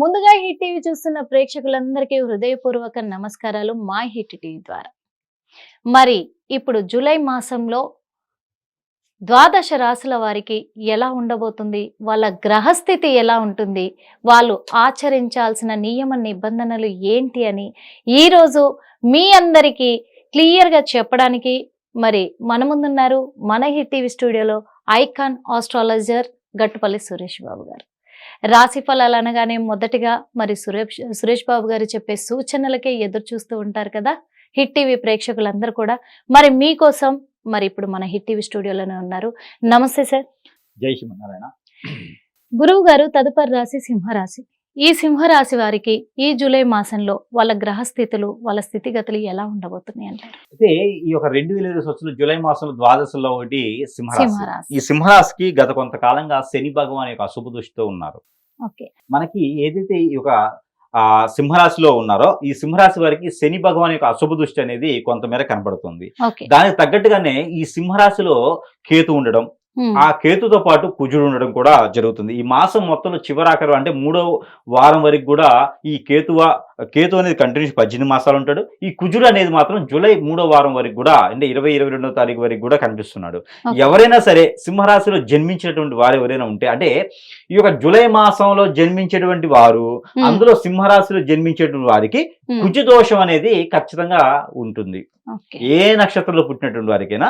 ముందుగా hit TV చూస్తున్న ప్రేక్షకులందరికీ హృదయపూర్వక నమస్కారాలు మా హిట్ టీవీ ద్వారా. మరి ఇప్పుడు జూలై మాసంలో ద్వాదశ రాశుల వారికి ఎలా ఉండబోతుంది? వాళ్ళ గ్రహస్థితి ఎలా ఉంటుంది? వాళ్ళు ఆచరించాల్సిన నియమ నిబంధనలు ఏంటి అని ఈరోజు మీ అందరికీ క్లియర్గా చెప్పడానికి మరి మన ముందున్నారు మన హిట్ టీవీ స్టూడియోలో ఐకాన్ ఆస్ట్రాలజర్ గట్టుపల్లి సురేష్ బాబు గారు. రాశి ఫలాలు అనగానే మొదటిగా మరి సురేష్ సురేష్ బాబు గారు చెప్పే సూచనలకే ఎదురు చూస్తూ ఉంటారు కదా? హిట్ టీవీ ప్రేక్షకులందరూ కూడా. మరి మీకోసం మరి ఇప్పుడు మన హిట్ టీవీ స్టూడియోలోనే ఉన్నారు. నమస్తే సార్. జై శ్రీమన్నారాయణ గురువు గారు తదుపరి రాశి సింహరాశి. ఈ సింహరాశి వారికి ఈ జూలై మాసంలో వాళ్ళ గ్రహస్థితులు వాళ్ళ స్థితిగతులు ఎలా ఉండబోతున్నాయి అంటారు? అయితే ఈ యొక్క రెండు వేల ఇరవై సంవత్సరం జూలై మాసంలో ద్వాదశలో ఒకటి సింహరాశి. ఈ సింహరాశికి గత కొంతకాలంగా శని భగవాన్ యొక్క అశుభ దృష్టితో ఉన్నారు. ఓకే. మనకి ఏదైతే ఈ యొక్క ఆ సింహరాశిలో ఉన్నారో ఈ సింహరాశి వారికి శని భగవాన్ యొక్క అశుభ దృష్టి అనేది కొంతమేర కనబడుతుంది దానికి తగ్గట్టుగానే ఈ సింహరాశిలో కేతు ఉండడం ఆ కేతుతో పాటు కుజుడు ఉండడం కూడా జరుగుతుంది. ఈ మాసం మొత్తంలో చివరాఖరు అంటే మూడో వారం వరకు కూడా ఈ కేతువ కేతు అనేది కంటిన్యూస్ పద్దెనిమిది మాసాలు ఉంటాడు. ఈ కుజుడు అనేది మాత్రం జూలై మూడో వారం వరకు కూడా అంటే ఇరవై ఇరవై రెండో తారీఖు వరకు కూడా కనిపిస్తున్నాడు. ఎవరైనా సరే సింహరాశిలో జన్మించినటువంటి వారు ఎవరైనా ఉంటే అంటే ఈ యొక్క జూలై మాసంలో జన్మించేటువంటి వారు అందులో సింహరాశిలో జన్మించేటువంటి వారికి కుజ దోషం అనేది ఖచ్చితంగా ఉంటుంది. ఏ నక్షత్రంలో పుట్టినటువంటి వారికైనా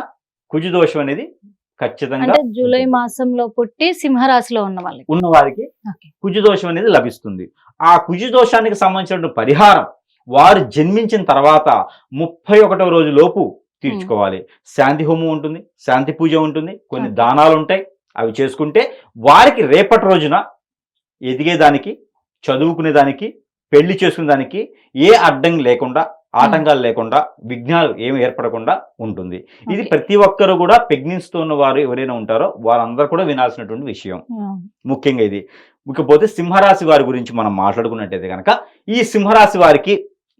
కుజ దోషం అనేది ఖచ్చితంగా జూలై మాసంలో పుట్టి సింహరాశిలో ఉన్న వాళ్ళకి. ఉన్న వారికి. కుజదోషం అనేది లభిస్తుంది. ఆ కుజదోషానికి సంబంధించిన పరిహారం వారు జన్మించిన తర్వాత ముప్పై ఒకటవ రోజు లోపు తీర్చుకోవాలి. శాంతి హోమం ఉంటుంది శాంతి పూజ ఉంటుంది కొన్ని. దానాలు ఉంటాయి అవి చేసుకుంటే వారికి రేపటి రోజున ఎదిగేదానికి చదువుకునేదానికి పెళ్ళి చేసుకునేదానికి ఏ అడ్డం లేకుండా ఆటంకాలు లేకుండా విఘ్నాలు ఏమి ఏర్పడకుండా ఉంటుంది. ఇది. ప్రతి ఒక్కరు కూడా తో ఉన్న వారు ఎవరైనా ఉంటారో వారందరూ కూడా వినాల్సినటువంటి విషయం. ముఖ్యంగా ఇది. ఇకపోతే సింహరాశి వారి గురించి మనం మాట్లాడుకున్నట్టయితే కనుక ఈ సింహరాశి వారికి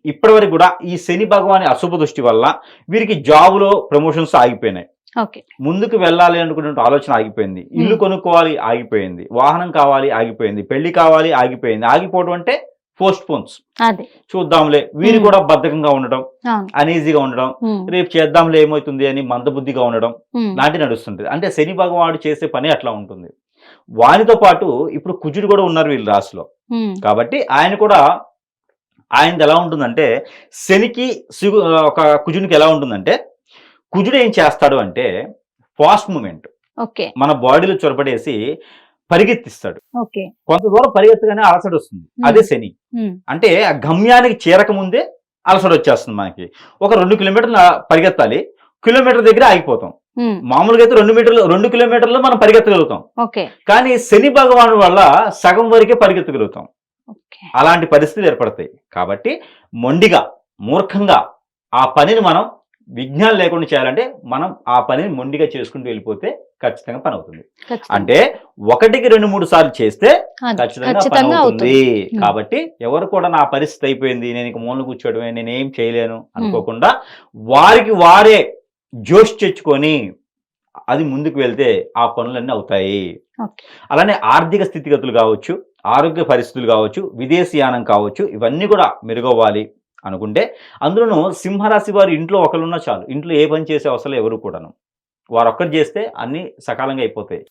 ఇప్పటివరకు కూడా ఈ శని భగవాని అశుభ దృష్టి వల్ల వీరికి జాబులో ప్రమోషన్స్ ఆగిపోయినాయి. ముందుకు వెళ్ళాలి అనుకునే ఆలోచన ఆగిపోయింది. ఇల్లు కొనుక్కోవాలి ఆగిపోయింది. వాహనం కావాలి ఆగిపోయింది. పెళ్ళి కావాలి ఆగిపోయింది. ఆగిపోవడం అంటే పోస్ట్ పోన్స్. చూద్దాంలే. వీరు. కూడా బద్ధకంగా ఉండడం అనీజీగా ఉండడం రేపు చేద్దాంలే ఏమవుతుంది అని మందబుద్ధిగా ఉండడం లాంటి నడుస్తుంటుంది. అంటే శని భగవానుడు చేసే పని అట్లా ఉంటుంది. వానితో పాటు ఇప్పుడు కుజుడు కూడా ఉన్నారు వీళ్ళ రాశిలో. కాబట్టి ఆయన కూడా ఆయనది ఎలా ఉంటుందంటే శనికి ఒక కుజునికి ఎలా ఉంటుందంటే కుజుడు ఏం చేస్తాడు అంటే ఫాస్ట్ మూమెంట్ ఓకే. మన బాడీలో చొరబడేసి పరిగెత్తిస్తాడు. కొంత దూరం పరిగెత్తగానే అలసట వస్తుంది. అదే శని. అంటే ఆ గమ్యానికి చేరక ముందే అలసట వచ్చేస్తుంది మనకి. ఒక రెండు కిలోమీటర్ల పరిగెత్తాలి. కిలోమీటర్ దగ్గర ఆగిపోతాం. మామూలుగా అయితే రెండు మీటర్లు రెండు కిలోమీటర్లు మనం పరిగెత్తగలుగుతాం. ఓకే. కానీ శని భగవాను వల్ల సగం వరకే పరిగెత్తగలుగుతాం. అలాంటి పరిస్థితులు ఏర్పడతాయి. కాబట్టి మొండిగా మూర్ఖంగా ఆ పనిని మనం విఘ్నాలు లేకుండా చేయాలంటే మనం ఆ పనిని మొండిగా చేసుకుంటూ వెళ్ళిపోతే ఖచ్చితంగా పని అవుతుంది. అంటే ఒకటికి రెండు మూడు సార్లు చేస్తే ఖచ్చితంగా పని అవుతుంది. కాబట్టి ఎవరు కూడా నా పరిస్థితి అయిపోయింది నేను ఇక మూలన కూర్చోవడమే నేను ఏం చేయలేను అనుకోకుండా వారికి వారే జోష్ తెచ్చుకొని అది ముందుకు వెళ్తే ఆ పనులన్నీ అవుతాయి. అలానే ఆర్థిక స్థితిగతులు కావచ్చు ఆరోగ్య పరిస్థితులు కావచ్చు విదేశీయానం కావచ్చు ఇవన్నీ కూడా మెరుగవ్వాలి. అనుకుంటే అందులోనూ సింహరాశి వారి ఇంట్లో ఒకరున్నా చాలు. ఇంట్లో ఏ పని చేసే అవసరం ఎవరు కూడాను. వారు ఒక్కటి చేస్తే అన్ని సకాలంగా అయిపోతాయి.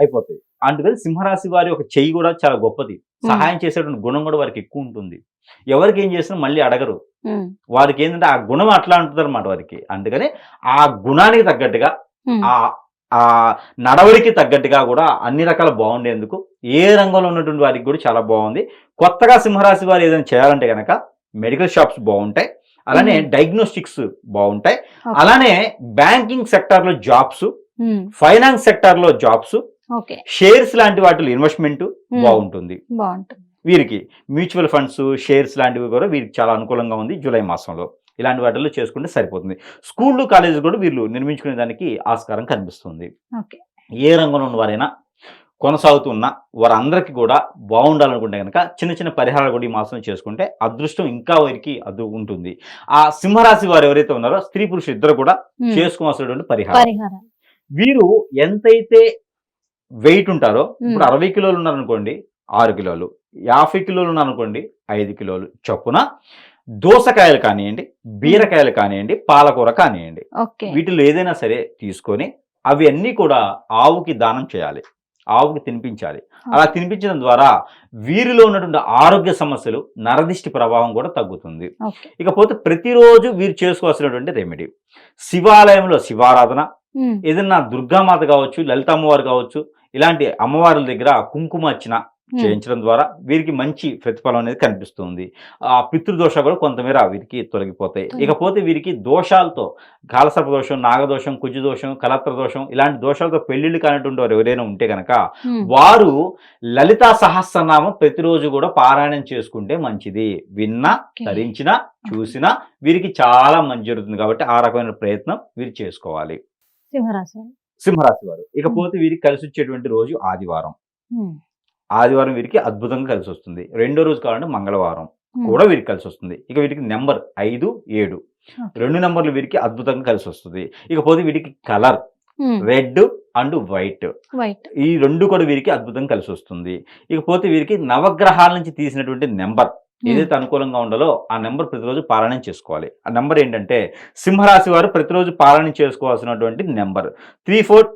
అయిపోతాయి. అందుకని సింహరాశి వారి ఒక చెయ్యి కూడా చాలా గొప్పది. సహాయం చేసేటువంటి గుణం కూడా వారికి ఎక్కువ ఉంటుంది. ఎవరికి ఏం చేసినా మళ్ళీ అడగరు. వారికి ఏంటంటే ఆ గుణం అట్లా ఉంటుంది అనమాట వారికి. అందుకని ఆ గుణానికి తగ్గట్టుగా ఆ ఆ నడవడికి తగ్గట్టుగా కూడా అన్ని రకాల బాగుండేందుకు ఏ రంగంలో ఉన్నటువంటి వారికి కూడా చాలా బాగుంది. కొత్తగా సింహరాశి వారు ఏదైనా చేయాలంటే కనుక మెడికల్ షాప్స్ బాగుంటాయి. అలానే. డయాగ్నోస్టిక్స్ బాగుంటాయి. అలానే బ్యాంకింగ్ సెక్టార్లో జాబ్స్ ఉమ్, ఫైనాన్స్ సెక్టార్లో జాబ్స్ ఓకే. షేర్స్ లాంటి వాటిలో ఇన్వెస్ట్మెంట్ బాగుంటుంది. వీరికి మ్యూచువల్ ఫండ్స్ షేర్స్ లాంటివి కూడా వీరికి చాలా అనుకూలంగా ఉంది జూలై మాసంలో. ఇలాంటి వాటిల్లో చేసుకుంటే సరిపోతుంది. స్కూళ్ళు కాలేజీలు కూడా వీళ్ళు నిర్మించుకునే దానికి ఆస్కారం కనిపిస్తుంది. ఏ రంగంలో ఉన్న వారైనా కొనసాగుతున్న వారందరికీ కూడా బాగుండాలనుకుంటే కనుక చిన్న చిన్న పరిహారాలు కూడా ఈ మాసం చేసుకుంటే అదృష్టం ఇంకా వారికి అది ఉంటుంది. ఆ సింహరాశి వారు ఎవరైతే ఉన్నారో స్త్రీ పురుషులు ఇద్దరు కూడా చేసుకోవాల్సినటువంటి పరిహారం. వీరు ఎంతైతే వెయిట్ ఉంటారో ఇప్పుడు. అరవై కిలోలు ఉన్నారనుకోండి ఆరు కిలోలు యాభై కిలోలు అనుకోండి ఐదు కిలోలు చొప్పున దోసకాయలు కానివ్వండి బీరకాయలు కానివ్వండి పాలకూర కానివ్వండి. వీటిలో ఏదైనా సరే తీసుకొని అవి అన్నీ కూడా ఆవుకి దానం చేయాలి. ఆవుకి తినిపించాలి. అలా తినిపించడం ద్వారా వీరిలో ఉన్నటువంటి ఆరోగ్య సమస్యలు నరదిష్టి ప్రభావం కూడా తగ్గుతుంది. ఇకపోతే ప్రతిరోజు వీరు చేసుకోవాల్సినటువంటి రెమెడీ. శివాలయంలో శివారాధన ఏదన్నా దుర్గామాత కావచ్చు లలిత అమ్మవారు కావచ్చు ఇలాంటి అమ్మవారుల దగ్గర కుంకుమ అర్చన ఉమ్, చేయించడం ద్వారా వీరికి మంచి ప్రతిఫలం అనేది కనిపిస్తుంది. ఆ పితృదోష కూడా కొంతమేర వీరికి తొలగిపోతాయి. తొలగి- ఇకపోతే వీరికి దోషాలతో కాలసర్ప దోషం నాగదోషం కుజు దోషం కలత్ర దోషం ఇలాంటి దోషాలతో పెళ్ళిళ్ళు కానిటువంటి వారు ఎవరైనా ఉంటే కనుక వారు లలితా సహస్రనామం ప్రతిరోజు కూడా పారాయణం చేసుకుంటే మంచిది. విన్నా. ధరించినా చూసినా వీరికి చాలా మంచి జరుగుతుంది కాబట్టి ఆ రకమైన ప్రయత్నం వీరు చేసుకోవాలి. సింహరాశి. సింహరాశి వారు. ఇకపోతే వీరికి కలిసి వచ్చేటువంటి రోజు ఆదివారం. ఆదివారం వీరికి అద్భుతంగా కలిసి వస్తుంది. రెండో రోజు కావాలంటే మంగళవారం కూడా వీరికి కలిసి వస్తుంది. ఇక వీరికి నెంబర్ ఐదు ఏడు. రెండు నెంబర్లు వీరికి అద్భుతంగా కలిసి వస్తుంది. ఇకపోతే వీరికి colour red and white. White. ఈ రెండు కూడా వీరికి అద్భుతంగా కలిసి వస్తుంది. ఇకపోతే వీరికి నవగ్రహాల నుంచి తీసినటువంటి నెంబర్ ఏదైతే అనుకూలంగా ఉండాలో ఆ నెంబర్ ప్రతిరోజు పారాయణం చేసుకోవాలి. ఆ నెంబర్ ఏంటంటే సింహరాశి వారు ప్రతిరోజు పారాయణం చేసుకోవాల్సినటువంటి number. Three four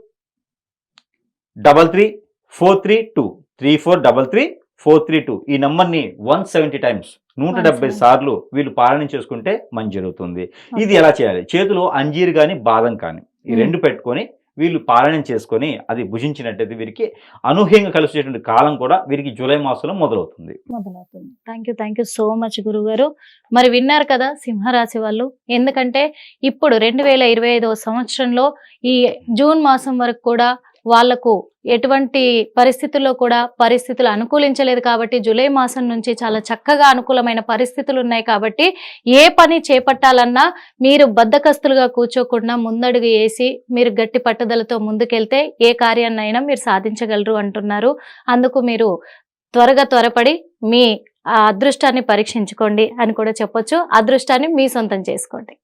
double three four three two. Three four double three four three two. ఈ నెంబర్ని వన్ సెవెంటీ టైమ్స్ నూట డెబ్బై 170. సార్లు వీళ్ళు పారాయణం చేసుకుంటే మంచి జరుగుతుంది. ఇది ఎలా చేయాలి? చేతిలో అంజీర్ కానీ బాదం కానీ ఈ. రెండు పెట్టుకొని వీళ్ళు పారాయణం చేసుకొని అది భుజించినట్టయితే వీరికి అనూహ్యంగా కలిసేటువంటి కాలం కూడా వీరికి జూలై మాసంలో మొదలవుతుంది. మొదలవుతుంది. Thank you thank you so much గురుగారు. మరి విన్నారు కదా సింహరాశి వాళ్ళు. ఎందుకంటే ఇప్పుడు రెండు వేల ఇరవై ఐదవ సంవత్సరంలో ఈ జూన్ మాసం వరకు కూడా వాళ్ళకు ఎటువంటి పరిస్థితుల్లో కూడా పరిస్థితులు అనుకూలించలేదు కాబట్టి జూలై మాసం నుంచి చాలా చక్కగా అనుకూలమైన పరిస్థితులు ఉన్నాయి కాబట్టి ఏ పని చేపట్టాలన్నా మీరు బద్దకస్తులుగా కూర్చోకుండా ముందడుగు వేసి మీరు గట్టి పట్టుదలతో ముందుకెళ్తే ఏ కార్యాన్నైనా మీరు సాధించగలరు అంటున్నారు. అందుకు మీరు త్వరగా త్వరపడి మీ ఆ అదృష్టాన్ని పరీక్షించుకోండి అని కూడా చెప్పొచ్చు. అదృష్టాన్ని మీ సొంతం చేసుకోండి.